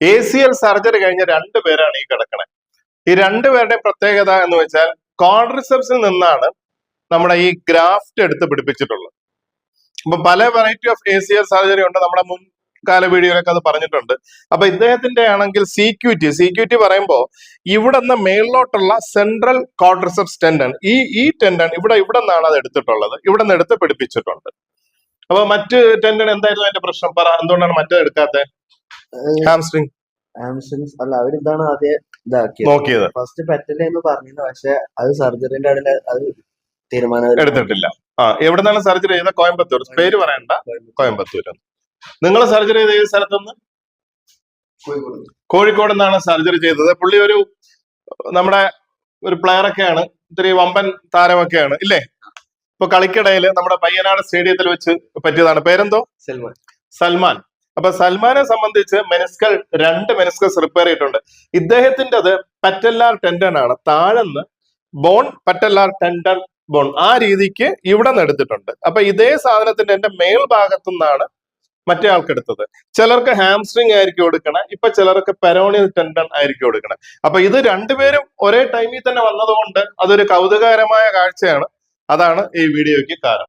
A C L surgery കഴിഞ്ഞ രണ്ട് പേരാണ് ഈ കിടക്കണേ. ഈ രണ്ടുപേരുടെയും പ്രത്യേകത എന്ന് വെച്ചാൽ കോൺട്രിസെപ്സിൽ നിന്നാണ് നമ്മുടെ ഈ ഗ്രാഫ്റ്റ് എടുത്ത് പിടിപ്പിച്ചിട്ടുള്ളത്. അപ്പൊ പല variety of A C L surgery ഉണ്ട്. നമ്മുടെ മുൻകാല വീഡിയോയിലൊക്കെ അത് പറഞ്ഞിട്ടുണ്ട്. അപ്പൊ ഇദ്ദേഹത്തിന്റെ ആണെങ്കിൽ സിക്യൂറ്റി സിക്യൂറ്റി പറയുമ്പോൾ ഇവിടെ നിന്ന് മേളിലോട്ടുള്ള സെൻട്രൽ കോൺട്രിസെപ്സ് ടെൻഡൺ ഈ ഈ ടെൻഡൺ ഇവിടെ ഇവിടെ നിന്നാണ് അത് എടുത്തിട്ടുള്ളത്. ഇവിടെ നിന്ന് എടുത്ത് പിടിപ്പിച്ചിട്ടുണ്ട്. അപ്പൊ മറ്റ് ടെൻഡൻ എന്തായിരുന്നു അതിന്റെ പ്രശ്നം? പറ എന്തുകൊണ്ടാണ് മറ്റേത് എടുക്കാത്ത? ഹാംസ്ട്രിങ് ഹാംസ്ട്രിങ്സ് അല്ല അവരിതാണ് ആദ്യം ഇതാക്കിയത്. നോക്കിയത്. ഫസ്റ്റ് പറ്റില്ല എന്ന് പറഞ്ഞിരുന്നു. പക്ഷെ അത് സർജറിന്റെ ഇടയിൽ അത് തീരുമാനം എടുത്തിട്ടില്ല. ആ എവിടെ നിന്നാണ് സർജറി ചെയ്ത കോയമ്പത്തൂർ. പേര് പറയണ്ട. കോയമ്പത്തൂർ. നിങ്ങൾ സർജറി ചെയ്ത ഏത് സ്ഥലത്തുനിന്ന്? കോഴിക്കോട്. നിന്നാണ് സർജറി ചെയ്തത്. പുള്ളി ഒരു നമ്മുടെ ഒരു പ്ലെയർ ഒക്കെയാണ് ഇത്തിരി വമ്പൻ താരമൊക്കെയാണ്. ഇല്ലേ? ഇപ്പൊ കളിക്കിടയിൽ നമ്മുടെ പയ്യനാട് സ്റ്റേഡിയത്തിൽ വെച്ച് പറ്റിയതാണ്. പേരെന്തോ? സൽമാൻ. സൽമാൻ. അപ്പൊ സൽമാനെ സംബന്ധിച്ച് മെനസ്കൽ രണ്ട് മെനസ്കസ് റിപ്പയർ ചെയ്തിട്ടുണ്ട്. ഇദ്ദേഹത്തിന്റെ അത് പറ്റല്ലാർ ടെൻഡൻ ആണ്. താഴെന്ന് ബോൺ പറ്റല്ലാർ ടെൻഡൻ ബോൺ ആ രീതിക്ക് ഇവിടെ നിന്ന് എടുത്തിട്ടുണ്ട്. അപ്പൊ ഇതേ സാധനത്തിന്റെ എന്റെ മേൽഭാഗത്തു നിന്നാണ് മറ്റേ ആൾക്ക് എടുത്തത്. ചിലർക്ക് ഹാംസ്ട്രിങ് ആയിരിക്കും എടുക്കണം. ഇപ്പൊ ചിലർക്ക് പെരോണിയൽ ടെൻഡൺ ആയിരിക്കും എടുക്കണം. അപ്പൊ ഇത് രണ്ടുപേരും ഒരേ ടൈമിൽ തന്നെ വന്നതുകൊണ്ട് അതൊരു കൗതുകകരമായ കാഴ്ചയാണ്. അതാണ് ഈ വീഡിയോയ്ക്ക് കാരണം.